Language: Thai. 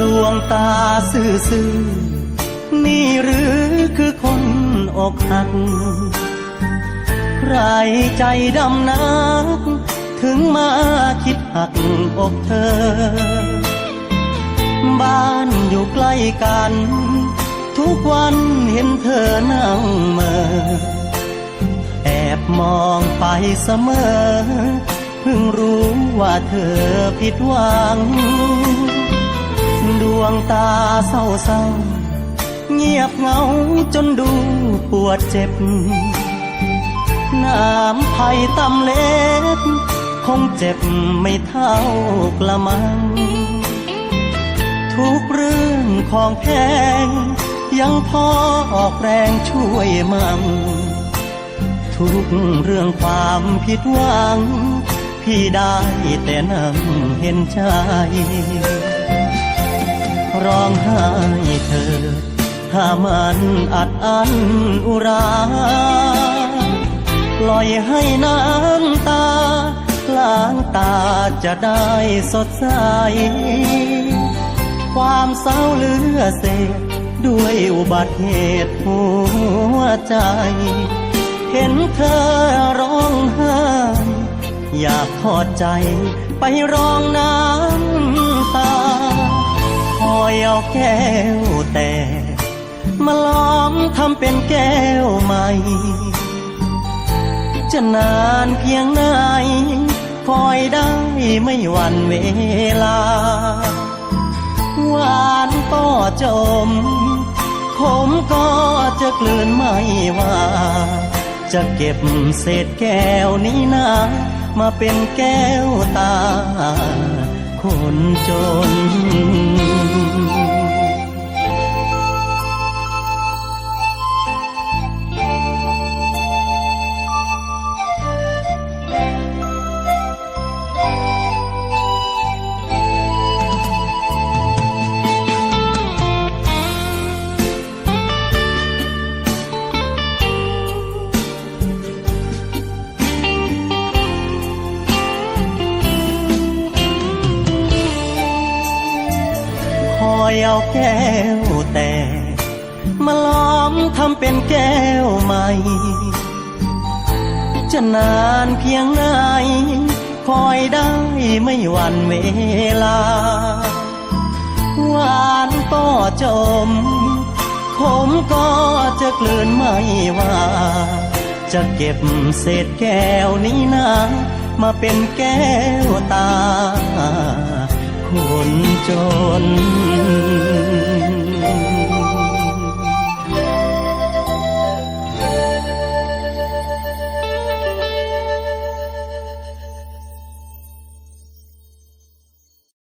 ดวงตาซื่อๆนี่หรือคือคนอกหัก ใครใจดำนัก ถึงมาคิดหักอกเธอ บ้านอยู่ใกล้กัน ทุกวันเห็นเธอนั่งเมอแอบมองไปเสมอ เพิ่งรู้ว่าเธอผิดหวัง ดวงตาเศร้าเศร้าๆเงียบเงาจนดูปวดเจ็บ น้ำไผ่ตำเล็ก คงเจ็บไม่เท่ากละมัง ทุกเรื่องของแพง ยังพอออกแรงช่วยมั่งทุกเรื่องความผิดหวัง พี่ได้แต่นั่งเห็นใจ ร้องไห้เธอ ถ้ามันอัดอั้นอุรา ปล่อยให้น้ำตาางตาจะได้สดใส ความเศร้าเลือเศษด้วยอุบัติเหตุหัวใจ เห็นเธอร้องไห้ อยากทอดใจไปร้องน้ำตาคอยเอาแก้วแต่มาล้อมทำเป็นแก้วใหม่ จะนานเพียงไหนคอย ไม่หวั่นเวลา หวานก็จม ขมก็จะกลืนไม่ว่า จะเก็บเศษแก้วนี้นะ มาเป็นแก้วตา คนจน อยเอาแก้วแต่มาล้อมทำเป็นแก้วใหม่ จะนานเพียงไหนคอยได้ไม่หวั่นเวลา หวานก็จม ขมก็จะกลืนไม่ว่า จะเก็บเศษแก้วนี้นะมาเป็นแก้วตาคนจน